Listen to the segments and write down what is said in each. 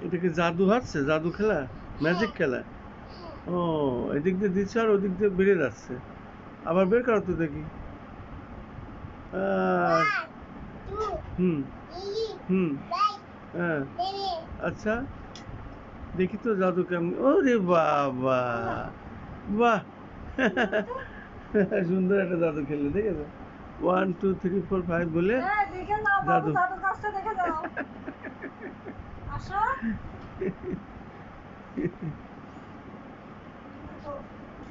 এটা কি জাদু হচ্ছে জাদু খেলা? ম্যাজিক খেলা? ও এদিক দিয়ে দিচ্ছে আর ওদিক দিয়ে বেরিয়ে যাচ্ছে। আবার বের করো তো দেখি। হুম হুম হ্যাঁ আচ্ছা দেখি তো জাদু কেমন ওরে বাবা বাহ সুন্দর একটা জাদু খেললে দেখেছ? One two three four five বলে হ্যাঁ, জাদু। দেখে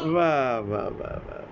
বাহ বাহ বাহ বাহ